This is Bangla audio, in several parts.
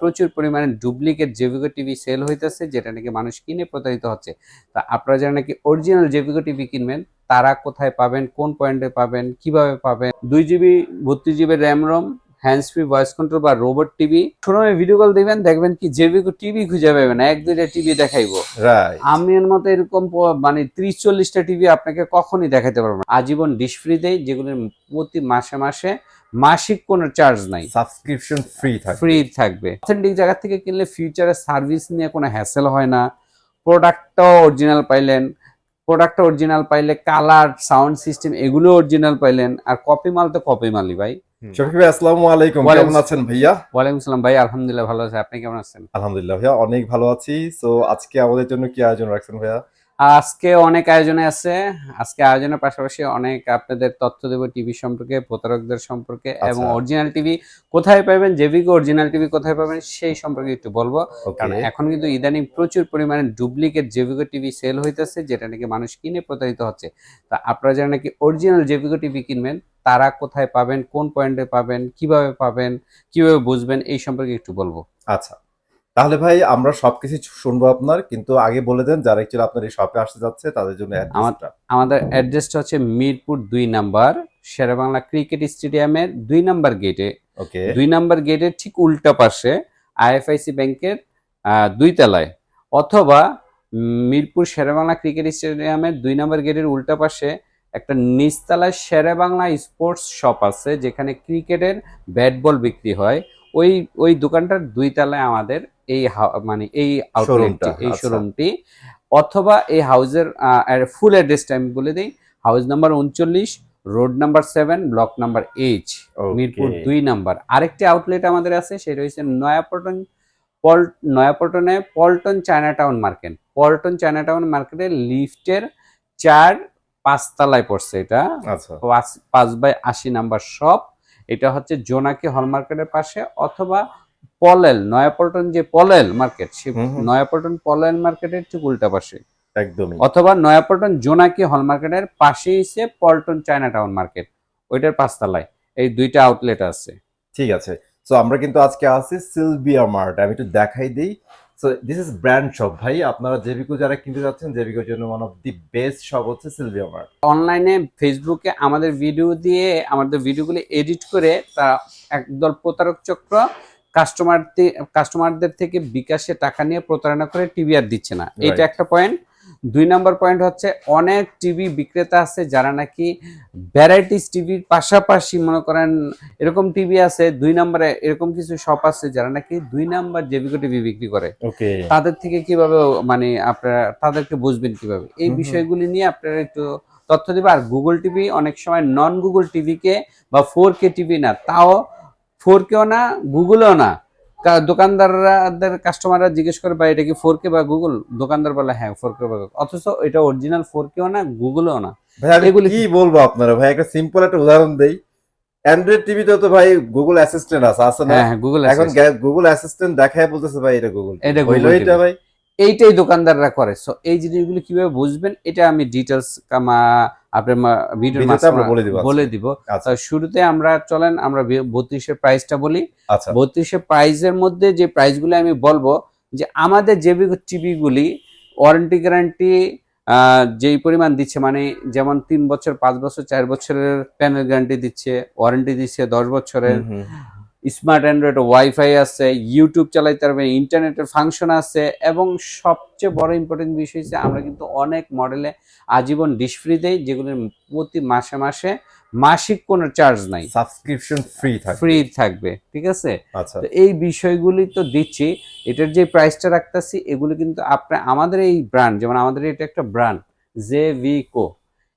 প্রচুর পরিমাণে ডুপ্লিকেট জেভিকো টিভি সেল হইতেছে যেটা নাকি মানুষ কিনে প্রতারিত হচ্ছে। তা আপনারা যারা নাকি অরিজিনাল জেভিকো টিভি কিনবেন তারা কোথায় পাবেন কোন পয়েন্টে পাবেন কীভাবে পাবেন? দুই জিবি বত্রিশ GB RAM ROM hands free voice control বা রোবট টিভি শোরুমে ভিডিও কল দিবেন দেখবেন কি জেভিকো টিভি খুঁজে পাবেন না এক দুইটা টিভি দেখাইবো। আমি এর মতো এরকম মানে ত্রিশ চল্লিশটা টিভি আপনাকে কখনই দেখাতে পারব না। আজীবন ডিশ ফ্রি দেয় যেগুলোর প্রতি মাসে মাসে মাসিক কোনো চার্জ নাই। সাবস্ক্রিপশন ফ্রি থাকে ফ্রি থাকবে। অথেন্টিক জায়গা থেকে কিনলে ফিউচারে সার্ভিস নিয়ে কোনো হ্যাসেল হয় না। প্রোডাক্টটাও অরিজিনাল পাইলেন। প্রোডাক্টটা অরিজিনাল পাইলে কালার সাউন্ড সিস্টেম এগুলো অরিজিনাল পাইলেন। আর কপি মাল তো কপি মালই ভাই। শফিক ভাই আসসালামু আলাইকুম। কেমন আছেন ভাইয়া? ওয়ালাইকুম সালাম ভাই আলহামদুলিল্লাহ ভালো আছে। আপনি কেমন আছেন? আলহামদুলিল্লাহ ভাইয়া অনেক ভালো আছি। সো আজকে আমাদের জন্য কি আয়োজন রাখছেন ভাইয়া? আজকে অনেক আয়োজনে আছে। আজকে আয়োজনের পাশাপাশি অনেক আপনাদের তথ্য দেব টিভি সম্পর্কে প্রতারকদের সম্পর্কে এবং আচ্ছা। অরিজিনাল টিভি কোথায় পাবেন জেভিকো অরিজিনাল টিভি কোথায় পাবেন সেই সম্পর্কে একটু বলব। কারণ এখন কিন্তু ইদানিং প্রচুর পরিমাণে ডুপ্লিকেট জেভিকো টিভি সেল হইতেছে যেটা নাকি মানুষ কিনে প্রতারিত হচ্ছে। তা আপনারা যারা নাকি অরিজিনাল জেভিকো টিভি কিনবেন তারা কোথায় পাবেন কোন পয়েন্টে পাবেন কীভাবে পাবেন কীভাবে বুঝবেন এই সম্পর্কে একটু বলব। আচ্ছা। তাহলে ভাই আমরা সবকিছু শুনব আপনার কিন্তু আগে বলে দেন যারা একচুয়ালি আপনার এই শপে আসতে যাচ্ছে তাদের জন্য আমাদের অ্যাড্রেসটা হচ্ছে মিরপুর দুই নাম্বার শেরেবাংলা ক্রিকেট স্টেডিয়ামের দুই নাম্বার গেটে ওকে দুই নাম্বার গেটের ঠিক উল্টা পাশে আইএফআইসি ব্যাংকের দুই তলায়। অথবা মিরপুর শেরেবাংলা ক্রিকেট স্টেডিয়ামের দুই নাম্বার গেটের উল্টা পাশে একটা নিচতলায় শেরেবাংলা স্পোর্টস শপ আছে যেখানে ক্রিকেটের ব্যাট বল বিক্রি হয়। ওই ওই দোকানটার দুই তলায় আমাদের এই মানে এই আউটলেটটি এই আচ্ছা। শোরুমটি অথবা এই হাউজের ফুল অ্যাড্রেসটা আমি বলে দিই। হাউস নাম্বার উনচল্লিশ road number seven block number H. Mirpur দুই নাম্বার আরেকটি আউটলেট আমাদের আছে সেটা হচ্ছে নয়াপল্টন পল নয়াপল্টনে Paltan China town market Paltan China town মার্কেটের লিফটের চার পাঁচতলায় পড়ছে এটা। আচ্ছা। পাঁচ বাই আশি নাম্বার শপ এটা হচ্ছে জোনাকি হল মার্কেটের পাশে অথবা পলেল নয়াপল্টন যে পলেল মার্কেট সে। নয়াপল্টন পলেল মার্কেটের ঠিক উল্টা পাশে। একদমই। অথবা নয়াপল্টন জোনাকি হল মার্কেটের পাশেই হচ্ছে পল্টন চায়না টাউন মার্কেট ওইটার পাঁচতলায়। এই দুইটা আউটলেট আছে। ঠিক আছে। তো আমরা কিন্তু আজকে আছি সিলভিয়া মার্ট আমি একটু দেখাই দিই। So this is brand shop ভাই। আপনারা জেবিকো যারা কিনতে যাচ্ছেন জেবিকোর জন্য one of the best shop হচ্ছে সিলভিয়া মার্ট অনলাইনে ফেসবুকে আমাদের ভিডিও দিয়ে আমাদের ভিডিওগুলি এডিট করে তারা একদল প্রতারক চক্র কাস্টমার কাস্টমারদের থেকে বিকাশে টাকা নিয়ে প্রতারণা করে টিভি আর দিচ্ছে না। এটা একটা পয়েন্ট দুই নাম্বার পয়েন্ট হচ্ছে অনেক টিভি বিক্রেতা আছে যারা নাকি ভ্যারাইটিস টিভির পাশাপাশি মনে করেন এরকম টিভি আছে দুই নম্বরে এরকম কিছু শপ আছে যারা নাকি দুই নাম্বার জেবিকো টিভি বিক্রি করে। তাদের থেকে কীভাবে মানে আপনারা তাদেরকে বুঝবেন কীভাবে? এই। বিষয়গুলি নিয়ে আপনারা একটু তথ্য দিবে। আর গুগল টিভি অনেক সময় নন গুগল টিভিকে বা ফোর কে টিভি না তাও ফোর কেও না গুগলও না। দোকানদাররাদের কাস্টমাররা জিজ্ঞেস করে বা এটা কি ফোর কে বা গুগল দোকানদার বলে হ্যাঁ ফোর কে বা অথচ এটা অরিজিনাল ফোর কেও না গুগলও না। এগুলি- কি বলব আপনারা? ভাই একটা সিম্পল একটা উদাহরণ দেই। অ্যান্ড্রয়েড টিভিতে তো ভাই গুগল অ্যাসিস্ট্যান্ট আছে আছে না? হ্যাঁ হ্যাঁ গুগল এখন গুগল অ্যাসিস্ট্যান্ট দেখায় বলতেছে ভাই এটা গুগল এটা গুগল এটা ভাই। এইটাই দোকানদাররা করে। সো এই জিনিসগুলো কীভাবে বুঝবেন এটা আমি ডিটেলস কামা আপনার ভিডিওর বলে দিব বলে দিব। আচ্ছা। শুরুতে আমরা চলেন আমরা বত্রিশের প্রাইসটা বলি। আচ্ছা। বত্রিশের প্রাইসের মধ্যে যে প্রাইসগুলো আমি বলব যে আমাদের যে টিভিগুলি ওয়ারেন্টি গ্যারান্টি যেই পরিমাণ দিচ্ছে মানে যেমন তিন বছর পাঁচ বছর চার বছরের প্যানেল গ্যারান্টি দিচ্ছে ওয়ারেন্টি দিচ্ছে দশ বছরের। স্মার্ট অ্যান্ড্রয়েড ওয়াইফাই আছে ইউটিউব চালাইতে পারবেন ইন্টারনেটের ফাংশন আছে এবং সবচেয়ে বড় ইম্পর্টেন্ট বিষয় হচ্ছে আমরা কিন্তু অনেক মডেলে আজীবন ডিশ ফ্রি দেই যেগুলোর প্রতি মাসে মাসে মাসিক কোনো চার্জ নাই। সাবস্ক্রিপশন ফ্রি থাকে ফ্রি থাকবে ঠিক আছে? আচ্ছা। তো এই বিষয়গুলি তো দিচ্ছি এটার যে প্রাইসটা রাখতেছি এগুলো কিন্তু আপনার আমাদের এই ব্র্যান্ড যেমন আমাদের এটা একটা ব্র্যান্ড জে ভি কো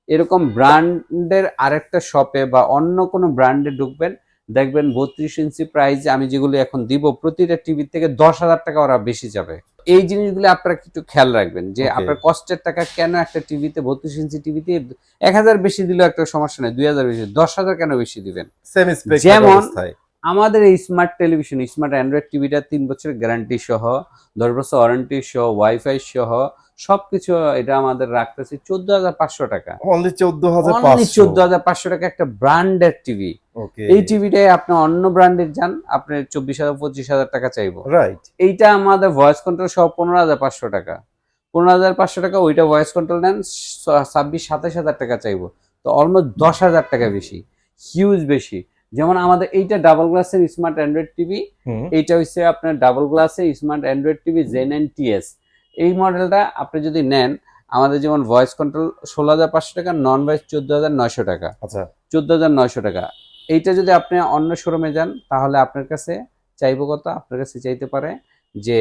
এরকম ব্র্যান্ডের আরেকটা শপে বা অন্য কোনো ব্র্যান্ডে ঢুকবেন দেখবেন বত্রিশ ইঞ্চি প্রাইস আমি যেগুলো এখন দিব প্রতিটা টিভি থেকে দশ হাজার টাকা ওরা বেশি যাবে। এই জিনিসগুলো আপনারা একটু খেয়াল রাখবেন যে আপনার কষ্টের টাকা কেন একটা টিভিতে বত্রিশ ইঞ্চি টিভিতে এক হাজার বেশি দিলেও একটা সমস্যা নেই দুই হাজার বেশি দশ হাজার কেন বেশি দিবেন? যেমন- আমাদের এই স্মার্ট টেলিভিশন স্মার্ট অ্যান্ড্রয়েড টিভিটা তিন বছরের গ্যারান্টি সহ দশ বছর ওয়ারেন্টি সহ ওয়াইফাই সহ সবকিছু এটা আমাদের রাখতেছি চোদ্দ হাজার পাঁচশো টাকা। অনলি চোদ্দ হাজার অনলি চোদ্দ হাজার পাঁচশো টাকা একটা ব্র্যান্ডের টিভি এই টিভিটাই আপনি অন্য ব্র্যান্ডের যান আপনি চব্বিশ হাজার পঁচিশ হাজার টাকা চাইব। রাইট এইটা আমাদের ভয়েস কন্ট্রোল সব পনেরো হাজার পাঁচশো টাকা। পনেরো হাজার পাঁচশো টাকা ওইটা ভয়েস কন্ট্রোল নেন ছাব্বিশ সাতাশ হাজার টাকা চাইব। তো অলমোস্ট দশ হাজার টাকা বেশি হিউজ বেশি। যেমন আমাদের এইটা ডাবল গ্লাসের স্মার্ট অ্যান্ড্রয়েড টিভি এইটা হচ্ছে আপনার ডাবল গ্লাসের smart Android TV gen N TS এই মডেলটা আপনি যদি নেন আমাদের যেমন ভয়েস কন্ট্রোল ষোলো হাজার পাঁচশো টাকা নন ভয়েস চোদ্দ হাজার নয়শো টাকা। আচ্ছা। চোদ্দ হাজার নয়শো টাকা। এইটা যদি আপনি অন্য শোরুমে যান তাহলে আপনার কাছে চাইব কত? আপনার কাছে চাইতে পারে যে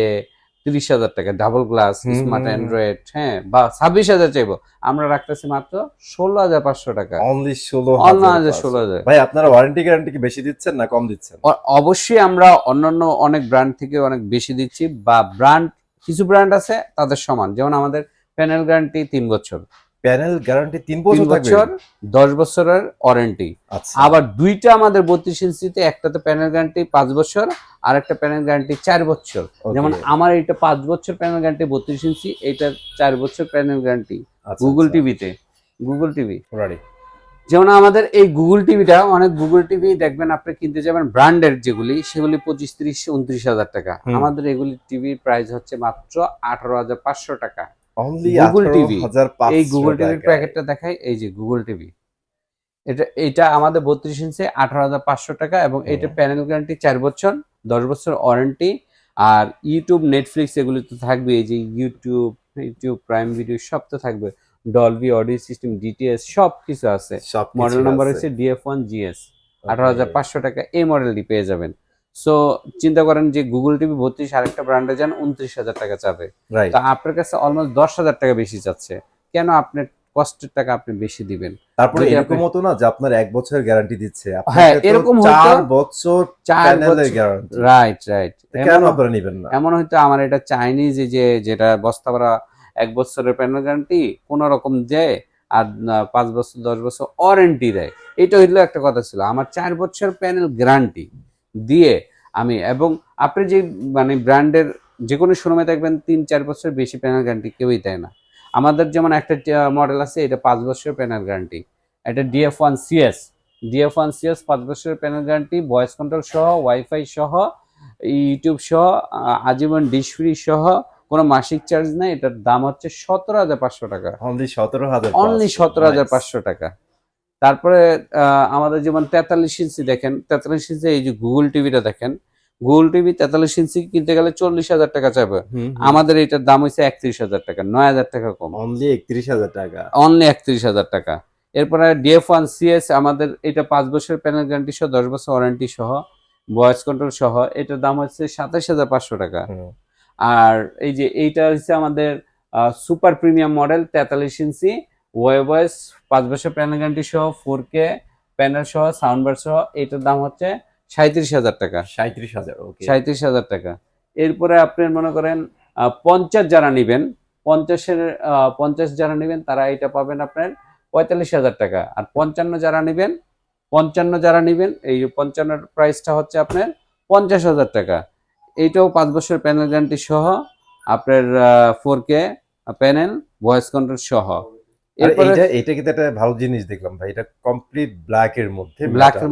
তিরিশ হাজার টাকা ডাবল গ্লাস স্মার্ট। অ্যান্ড্রয়েড হ্যাঁ বা ছাব্বিশ হাজার চাইব। আমরা রাখতেছি মাত্র ষোলো হাজার পাঁচশো টাকা। অনলি ষোলো হাজার ষোলো হাজার। ভাই আপনারা ওয়ারেন্টি গ্যারান্টি কি বেশি দিচ্ছেন না কম দিচ্ছেন? অবশ্যই আমরা অন্যান্য অনেক ব্র্যান্ড থেকে অনেক বেশি দিচ্ছি বা ব্র্যান্ড কিছু ব্র্যান্ড আছে তাদের সমান। যেমন আমাদের প্যানেল গ্যারান্টি তিন বছর। প্যানেল গ্যারান্টি তিন বছর দশ বছরের ওয়ারেন্টি আচ্ছা। আবার দুইটা আমাদের বত্রিশ ইঞ্চিতে একটাতে প্যানেল গ্যারান্টি পাঁচ বছর আর একটা প্যানেল গ্যারান্টি চার বছর। যেমন আমার এটা পাঁচ বছর প্যানেল গ্যারান্টি বত্রিশ ইঞ্চি এটা চার বছর প্যানেল গ্যারান্টি গুগল। টিভিতে গুগল টিভি. যেমন আমাদের এই গুগল টিভিটা অনেক গুগল টিভি দেখবেন আপনি কিনতে যাবেন ব্র্যান্ডের যেগুলি সেগুলি পঁচিশ তিরিশ উনত্রিশ হাজার টাকা। আমাদের এগুলি টিভির প্রাইস হচ্ছে মাত্র আঠারো হাজার পাঁচশো টাকা। TV 18,500 এই গুগল টিভির প্যাকেটটা দেখাই এই যে গুগল টিভি এটা এটা আমাদের বত্রিশ ইঞ্চি আঠারো হাজার পাঁচশো টাকা এবং এটা প্যানেল গ্যারান্টি চার বছর দশ বছর ওয়ারেন্টি আর ইউটিউব নেটফ্লিক্স এগুলি তো থাকবে এই যে ইউটিউব ইউটিউব প্রাইম ভিডিও সব তো থাকবে। ডলবি অডিও সিস্টেম ডিটিএস সব কিছু আছে। মডেল নাম্বার হচ্ছে ডিএফ ওয়ান জিএস. আঠারো হাজার পাঁচশো টাকা এই মডেলটি পেয়ে যাবেন। সো চিন্তা করেন যে গুগল টিভি বত্রিশ আরেকটা ব্র্যান্ডে যান উনত্রিশ হাজার টাকা চাবে. তা আপনার কাছে অলমোস্ট দশ হাজার টাকা বেশি যাচ্ছে। কেন আপনার কষ্টের টাকা আপনি বেশি দিবেন? তারপরে এরকম হতো না যে আপনার এক বছরের গ্যারান্টি দিচ্ছে। হ্যাঁ, এরকম চার বছর চার বছর গ্যারান্টি রাইট রাইট কেন আপনারা নিবেন না? এমন হয়তো আমার এটা চাইনিজ যে যেটা বস্তা ভরা এক বছরের প্যানেল গ্যারান্টি কোন রকম দেয়, আর পাঁচ বছর, দশ বছর ওয়ারেন্টি দেয়। এটা হইল একটা কথা ছিল। আমার চার বছর প্যানেল গ্যারান্টি দিয়ে আমি, এবং আপনি যে মানে ব্র্যান্ডের যে কোনো শোরুমে দেখবেন তিন, চার বছর বেশি প্যানেল গ্যারান্টি কেউই দেয় না। আমাদের যেমন একটা মডেল আছে, এটা পাঁচ বছরের প্যানেল গ্যারান্টি এটা DF one CS DF one CS পাঁচ বছরের প্যানেল গ্যারান্টি ভয়েস কন্ট্রোল সহ ওয়াইফাই সহ ইউটিউব সহ আজীবন ডিশ ফ্রি সহ কোনো মাসিক চার্জ নাই এটার দাম হচ্ছে সতেরো হাজার পাঁচশো টাকা। অনলি সতেরো হাজার অনলি সতেরো হাজার পাঁচশো টাকা। তারপরে আমাদের যেমন তেতাল্লিশ ইঞ্চি দেখেন তেতাল্লিশ ইঞ্চি এই যে গুগল টিভিটা দেখেন গুগল টিভি তেতাল্লিশ ইঞ্চি কিনতে গেলে চল্লিশ হাজার টাকা চাইবে। আমাদের এটার দাম হচ্ছে একত্রিশ হাজার টাকা নয় হাজার টাকা কম। অনলি একত্রিশ হাজার টাকা। অনলি একত্রিশ হাজার টাকা। এরপরে ডিএফ ওয়ান সিএস আমাদের এটা পাঁচ বছর প্যানেল গ্যারান্টি সহ দশ বছর ওয়ারেন্টি সহ ভয়েস কন্ট্রোল সহ এটার দাম হচ্ছে সাতাশ হাজার পাঁচশো টাকা। আর এই যে এইটা হচ্ছে আমাদের সুপার প্রিমিয়াম মডেল তেতাল্লিশ ইঞ্চি ওয়েব ভয়েস পাঁচ বছর প্যানেল গ্যারান্টি সহ ফোর কে প্যানেল সহ সাউন্ড বার সহ এটার দাম হচ্ছে সাঁত্রিশ হাজার টাকা। সাঁত্রিশ হাজার ওকে সাঁত্রিশ হাজার টাকা। এরপরে আপনি মনে করেন পঞ্চাশ যারা নেবেন পঞ্চাশের পঞ্চাশ যারা নেবেন তারা এটা পাবেন আপনার পঁয়তাল্লিশ হাজার টাকা। আর পঞ্চান্ন যারা নেবেন পঞ্চান্ন যারা নেবেন এই পঞ্চান্নর প্রাইসটা হচ্ছে আপনার পঞ্চাশ হাজার টাকা। এইটাও পাঁচ বছর প্যানেল গ্যারান্টি সহ আপনার four K panel voice control সহ। এরপরে এটা কিন্তু একটা ভালো জিনিস দেখলাম ভাই এটা কমপ্লিট ব্ল্যাক এর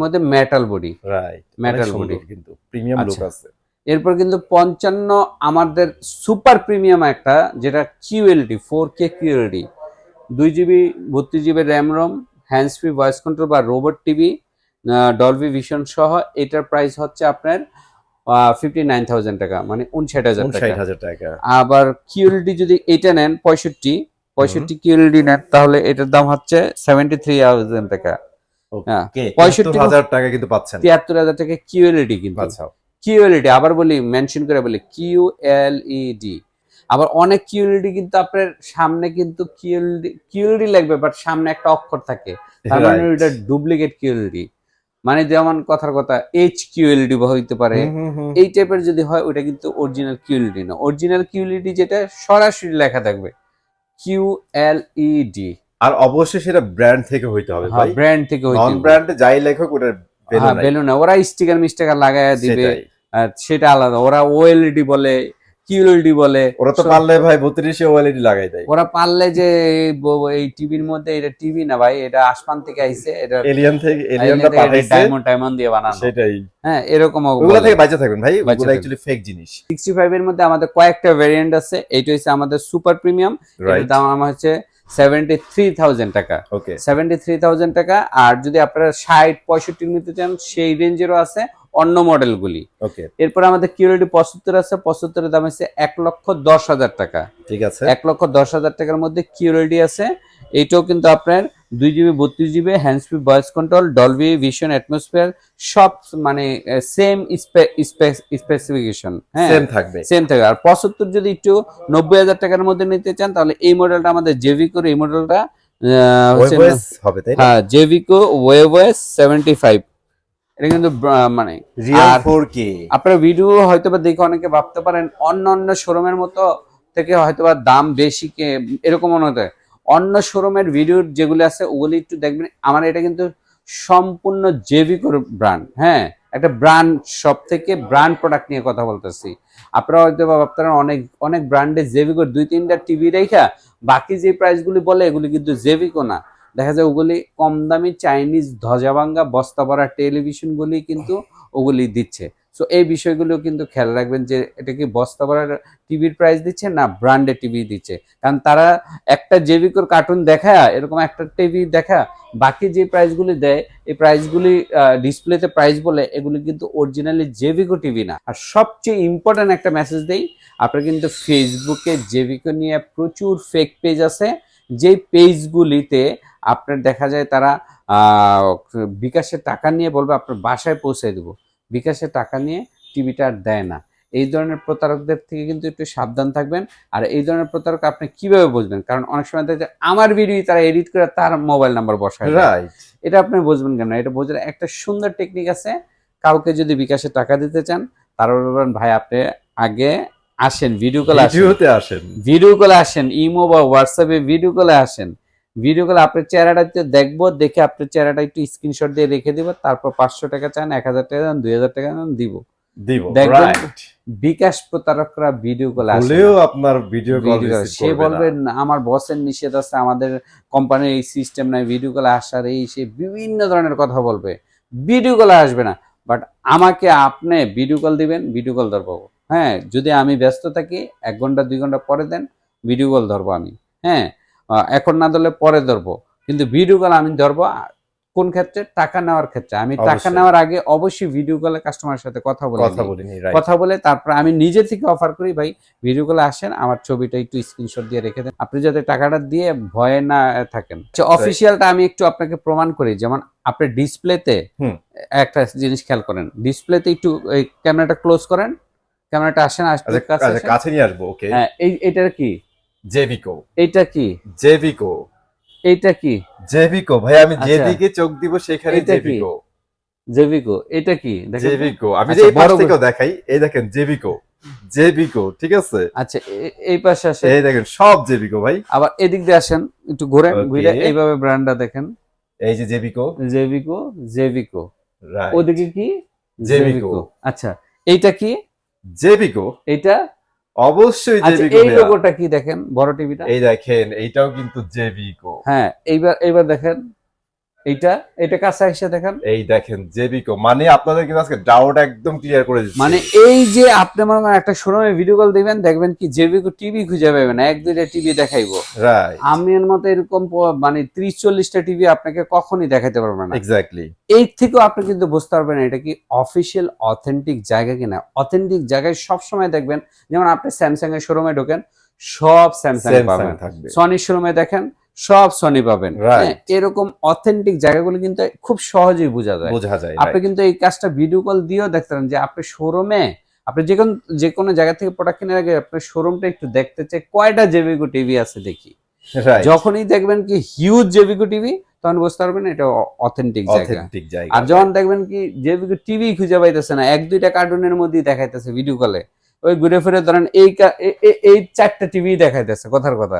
মধ্যে metal body right metal body। কিন্তু প্রিমিয়াম লুক আচ্ছা। আছে। এরপর কিন্তু পঞ্চান্ন আমাদের সুপার প্রিমিয়াম একটা যেটা কিউএলডি ফোর কে কিউএলডি দুই জিবি বত্রিশ GB RAM ROM hands free voice control বা রোবট টিভি ডলবি ভিশন সহ এটার প্রাইস হচ্ছে আপনার ফিফটি নাইন থাউজেন্ড টাকা মানে উনষাট হাজার টাকা। আবার কিউএলডি যদি এটা নেন পঁয়ষট্টি পঁয়ষট্টি কিউএলডি নেন তাহলে এটার দাম হচ্ছে সেভেন্টি থ্রি থাউজেন্ড টাকা হ্যাঁ, ওকে 65 পঁয়ষট্টি হাজার টাকা কিন্তু পাচ্ছেন। তিয়াত্তর হাজার টাকা কিউএলডি কিন্তু। আচ্ছা। কিউএলইডি আবার বলি মেনশন করে বলি কিউ এল ইডি আবার অনেক কিউএলইডি কিন্তু আপনার সামনে কিন্তু কিউএলডি কিউএলইডি লাগবে বাট সামনে একটা অক্ষর থাকে। তার মানে. ডুপ্লিকেট কিউএলইডি মানে যেমন কথার কথা এইচ কিউএলইডি হইতে পারে। এই টাইপের যদি হয় ওটা কিন্তু অরিজিনাল কিউএলইডি না। অরিজিনাল কিউএলইডি যেটা সরাসরি লেখা থাকবে কিউ এল ইডি আর অবশ্যই সেটা ব্র্যান্ড থেকে হইতে হবে ভাই। ব্র্যান্ড থেকে নন হইতে ব্র্যান্ডে যাই লেখক ওটা value হ্যাঁ। বেলুন ওরা স্টিকার মিস্টিকার লাগায় দিবে সেটা আলাদা। ওরা ওএলইডি বলে বলে? ওরা তো পারলে ভাই বত্রিশে ওএলইডি লাগাই দেয়। ওরা পারলে যে এই টিভির মধ্যে এটা টিভি না ভাই এটা আসমান থেকে আইছে এটা এলিয়ান থেকে এলিয়ানটা পাঠাইছে। ডায়মন্ড ডায়মন্ড দিয়ে বানানো। সেটাই। হ্যাঁ এরকম ওগুলো থেকে বাঁচা থাকবেন ভাই ওগুলো ফেক জিনিস। সিক্সটি ফাইভ এর মধ্যে আমাদের কয়েকটা ভেরিয়েন্ট আছে এইটা হচ্ছে আমাদের সুপার প্রিমিয়াম রাইট দাম আমার হচ্ছে সেভেন্টি থ্রি থাউজেন্ড টাকা। ওকে সেভেন্টি থ্রি থাউজেন্ড টাকা আর যদি আপনারা ষাট পঁয়ষট্টি নিতে চান সেই রেঞ্জেরও আছে। অন্য মডেলগুলি। ওকে। এরপর আমাদের কিউরিটি পঁচাত্তর আছে পঁচাত্তরের দাম হচ্ছে এক লক্ষ দশ হাজার টাকা। ঠিক আছে। এক লক্ষ দশ হাজার টাকার মধ্যে কিউরিটি আছে। এইটাও কিন্তু আপনার দুই জিবি বত্রিশ GB hand speed voice control Dolby Vision atmosphere সব মানে সেম স্পেসিফিকেশন হ্যাঁ। সেম থাকবে। সেম থাকে আর পঁচাত্তর যদি একটু নব্বই হাজার টাকার মধ্যে নিতে চান তাহলে এই মডেলটা আমাদের জেভিকোর এই মডেলটা হ্যাঁ জেভিকো ওয়েবওয়েস সেভেন্টি ফাইভ। এটা কিন্তু মানে রিয়েল 4K আপনার ভিডিও হয়তো বা দেখে অনেকে ভাবতে পারেন অন্য অন্য শোরুমের মতো থেকে হয়তো বা দাম বেশি কে এরকম মনে হতে অন্য শোরুমের ভিডিও যেগুলো আছে ওগুলি একটু দেখবেন। আমার এটা কিন্তু সম্পূর্ণ জেভিকোর ব্র্যান্ড হ্যাঁ? একটা ব্র্যান্ড সব থেকে ব্র্যান্ড প্রোডাক্ট নিয়ে কথা বলতেছি। আপনারা হয়তো বা ভাবতে পারেন অনেক অনেক ব্র্যান্ডের জেভিকোর দুই তিনটা টিভি রেখা বাকি যে প্রাইসগুলি বলে এগুলি কিন্তু জেভিকো না। দেখা যায় ওগুলি কম দামি চাইনিজ ধ্বজাভাঙ্গা, বস্তা ভরা টেলিভিশনগুলি কিন্তু ওগুলি দিচ্ছে। সো এই বিষয়গুলো কিন্তু খেয়াল রাখবেন যে, এটা কি বস্তা ভরা টিভির প্রাইস দিচ্ছে না ব্র্যান্ডের টিভি দিচ্ছে? কারণ তারা একটা জেভিকোর কার্টুন দেখা এরকম একটা টিভি দেখা বাকি যে প্রাইসগুলি দেয়, এই প্রাইসগুলি ডিসপ্লেতে প্রাইস বলে, এগুলি কিন্তু অরিজিনালি জেভিকো টিভি না। আর সবচেয়ে ইম্পর্ট্যান্ট একটা মেসেজ দেই, আপনার কিন্তু ফেসবুকে জেভিকো নিয়ে প্রচুর ফেক পেজ আছে যে পেজগুলিতে আপনার দেখা যায় তারা বিকাশের টাকা নিয়ে বলবে আপনার বাসায় পৌঁছে দেবো। বিকাশের টাকা নিয়ে টিভিটা আর দেয় না। এই ধরনের প্রতারকদের থেকে কিন্তু একটু সাবধান থাকবেন। আর এই ধরনের প্রতারক আপনি কীভাবে বুঝবেন? কারণ অনেক সময় দেখা যায় আমার ভিডিও তারা এডিট করে তার মোবাইল নাম্বার বসায়। রাইট এটা আপনি বুঝবেন কেন? এটা বোঝার একটা সুন্দর টেকনিক আছে। কাউকে যদি বিকাশে টাকা দিতে চান তারা বলবেন ভাই আপনি আগে আসেন ভিডিও কলে আসেন। ভিডিও কলে আসেন ইমো বা হোয়াটসঅ্যাপে ভিডিও কলে আসেন। ভিডিও কলে আপনার চেহারাটা দেখব দেখে আপনার চেহারাটা একটু স্ক্রিনশট দিয়ে রেখে দিব তারপর পাঁচশো টাকা চান এক হাজার টাকা চান দুই হাজার টাকা চান দিব। দিব বিকাশ প্রতারকরা ভিডিও কলে আসে হলেও আপনার ভিডিও কল সে বলবে আমার বসের নিষেধ আছে আমাদের কোম্পানির এই সিস্টেম নাই ভিডিও কলে আসার এই সে বিভিন্ন ধরনের কথা বলবে ভিডিও কলে আসবে না। বাট আমাকে আপনি ভিডিও কল দিবেন ভিডিও কল ধরবো। হ্যাঁ যদি আমি ব্যস্ত থাকি এক ঘণ্টা দুই ঘণ্টা পরে দেন ভিডিও কল ধরবো আমি। হ্যাঁ এখন না ধরলে পরে ধরবো। কিন্তু ভিডিও কল আমি ধরবো কোন ক্ষেত্রে? টাকা নেওয়ার ক্ষেত্রে। আমি টাকা নেওয়ার আগে অবশ্যই ভিডিও কলে কাস্টমারের সাথে কথা বলে কথা নিই। কথা বলে তারপর আমি নিজে থেকে অফার করি ভাই ভিডিও কলে আসেন আমার ছবিটা একটু স্ক্রিনশট দিয়ে রেখে দেন। আপনি যাতে টাকাটা দিয়ে ভয়ে না থাকেন। অফিসিয়ালটা আমি একটু আপনাকে প্রমাণ করি যেমন আপনার ডিসপ্লেতে। একটা জিনিস খেয়াল করেন। ডিসপ্লেতে একটু ক্যামেরাটা ক্লোজ করেন ক্যামেরাটা আসেন আসতে আচ্ছা কাছে আচ্ছা, কাছে নিয়ে আসব ওকে হ্যাঁ এই এটার কি? জেভিকো এটা কি? জেভিকো এটা কি? জেভিকো ভাই আমি আচ্ছা। যেদিকে চোখ দিব সেখানে জেভিকো জেভিকো এটা কি? দেখেন। জেভিকো আমি আচ্ছা, যে এই পাশ বড় থেকেও দেখাই এই দেখেন জেভিকো জেভিকো ঠিক আছে? আচ্ছা এই পাশে আসেন। এই দেখেন সব জেভিকো ভাই। আবার এদিক দিয়ে আসেন একটু ঘুরেন Okay. ঘুরে এইভাবে ব্র্যান্ডটা দেখেন। এই যে জেভিকো জেভিকো জেভিকো রাইট ওদিকে কি? জেভিকো আচ্ছা এইটা কি? জেভিকো এইটা অবশ্যই জেবিকো এই ভাইয়া। লোগোটা কি দেখেন? বড় টিভিটা এই দেখেন এইটাও কিন্তু জেভিকো হ্যাঁ এইবার এইবার দেখেন। এইটা? এটা কাছে এসে দেখেন। এই দেখেন জেভিকো মানে আপনাদের কিন্তু আজকে ডাউট একদম ক্লিয়ার করে দিচ্ছি। মানে এই যে আপনি মনে করেন একটা শোরুমে ভিডিও কল দিবেন দেখবেন কি জেভিকো টিভি খুঁজে পাবেন এক দুইটা টিভি দেখাইবো। রাইট আমি এর মতো এরকম মানে ত্রিশ চল্লিশটা টিভি আপনাকে কখনই দেখাতে পারবে না। এক্স্যাক্টলি এই থেকেও আপনি কিন্তু বুঝতে পারবেন এটা কি অফিসিয়াল অথেন্টিক জায়গা কিনা। অথেন্টিক জায়গায় সব সময় দেখবেন যেমন আপনি স্যামসাং এর শোরুমে ঢোকেন সব স্যামসাং পাবেন। সনির শোরুমে দেখেন সব সনি পাবেন। হ্যাঁ, এরকম অথেন্টিক জায়গাগুলো কিন্তু খুব সহজেই বোঝা যায়। বোঝা যায় আপনি কিন্তু এই কাজটা ভিডিও কল দিয়েও দেখতে পারেন যে আপনি শোরুমে আপনি যে কোনো যে কোনো জায়গা থেকে প্রোডাক্ট কেনার আগে আপনার শোরুমটা একটু দেখতে চাই কয়টা জেবিকো টিভি আছে দেখি। যখনই দেখবেন কি হিউজ জেবিকো টিভি তখন বুঝতে পারবেন এটা অথেন্টিক জায়গা। অথেন্টিক জায়গা আর যখন দেখবেন কি জেবিকো টিভি খুঁজে পাইতেছে না এক দুইটা কার্টুনের মধ্যেই দেখাইতেছে ভিডিও কলে ওই ঘুরে ফিরে ধরেন এই এই চারটা টিভি দেখাইতেছে কথার কথা।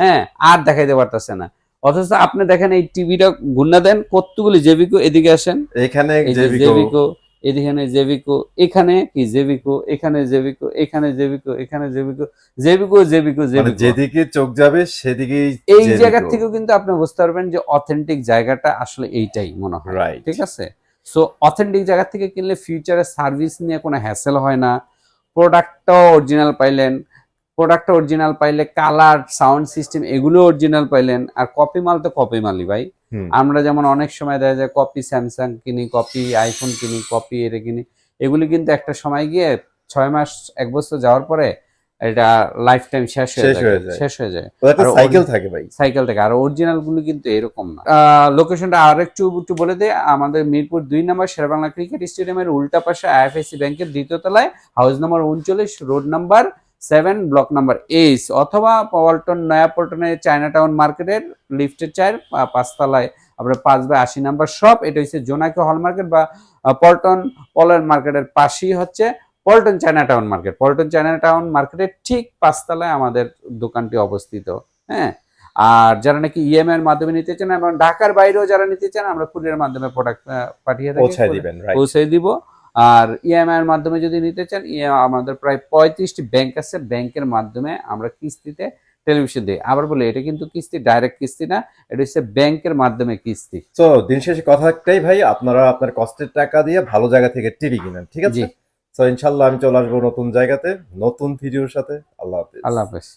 হ্যাঁ আর দেখাইতে পারতেছে না। অথচ আপনি দেখেন এই টিভিটা গুন্না দেন কতগুলি জেবিকো এদিকে আসেন। এখানে যে জেভিকো জেবিকো এখানে জেভিকো এখানে কি জেভিকো এখানে জেভিকো এখানে জেভিকো এখানে জেভিকো জেভিকো জেভিকো মানে জেভিকো যেদিকে চোখ যাবে সেদিকেই এই জায়গা থেকেও কিন্তু আপনি বুঝতে পারবেন যে অথেন্টিক জায়গাটা আসলে এইটাই মনে হয়। ঠিক আছে? সো অথেন্টিক জায়গা থেকে কিনলে ফিউচারে সার্ভিস নিয়ে কোনো হ্যাসেল হয় না। প্রোডাক্টটাও অরিজিনাল পাইলেন প্রোডাক্টটা অরিজিনাল পাইলে কালার সাউন্ড সিস্টেম এগুলো অরিজিনাল পাইলেন আর কপি মাল তো কপি মালই ভাই। আমরা যেমন অনেক সময় দেখা যায় কপি স্যামসাং কিনি কপি আইফোন কিনি কপি এটা কিনি এগুলি কিন্তু একটা সময় গিয়ে ছয় মাস এক বছর যাওয়ার পরে এটা লাইফ টাইম শেষ হয়ে যায়। শেষ হয়ে যায়। সাইকেল থাকে ভাই। সাইকেল থেকে। আর অরিজিনালগুলো কিন্তু এরকম না। লোকেশনটা আর একটু একটু বলে দেয় আমাদের মিরপুর দুই নম্বর শেরবাংলা ক্রিকেট স্টেডিয়ামের উল্টা পাশে আইএফএসসি ব্যাংকের দ্বিতীয় তলায় হাউস নাম্বার উনচল্লিশ road number seven block number H অথবা পল্টন নয়া পল্টনের চায়না টাউন মার্কেটের লিফটের চার পাঁচতলায়। আপনার পাঁচ বাই আশি নাম্বার শপ এটা হচ্ছে জোনাকি হল মার্কেট বা পল্টন পলার মার্কেটের পাশেই হচ্ছে। Paltan China town market. Paltan China town মার্কেটের ঠিক পাঁচতলায় আমাদের দোকানটি অবস্থিত হ্যাঁ? আর যারা নাকি ইএমআই এর মাধ্যমে নিতে চান এবং ঢাকার বাইরেও যারা নিতে চান আমরা কুরিয়ার মাধ্যমে প্রোডাক্ট পাঠিয়ে পৌঁছায় দিবেন পৌঁছে দিব। আর ইএমআই এর মাধ্যমে যদি নিতে চান EMI আমাদের প্রায় পঁয়ত্রিশটি ব্যাংক আছে। ব্যাংকের মাধ্যমে আমরা কিস্তিতে টেলিভিশন দিই। আবার বলি এটা কিন্তু কিস্তি ডাইরেক্ট কিস্তি না এটা হচ্ছে ব্যাংকের মাধ্যমে কিস্তি। তো দিন শেষে কথা একটাই ভাই আপনারা আপনার কষ্টের টাকা দিয়ে ভালো জায়গা থেকে টিভি কিনেন ঠিক আছে? তো ইনশাল্লাহ আমি চলে আসব নতুন জায়গাতে নতুন ভিডিওর সাথে। আল্লাহ হাফিজ। আল্লাহ হাফেজ।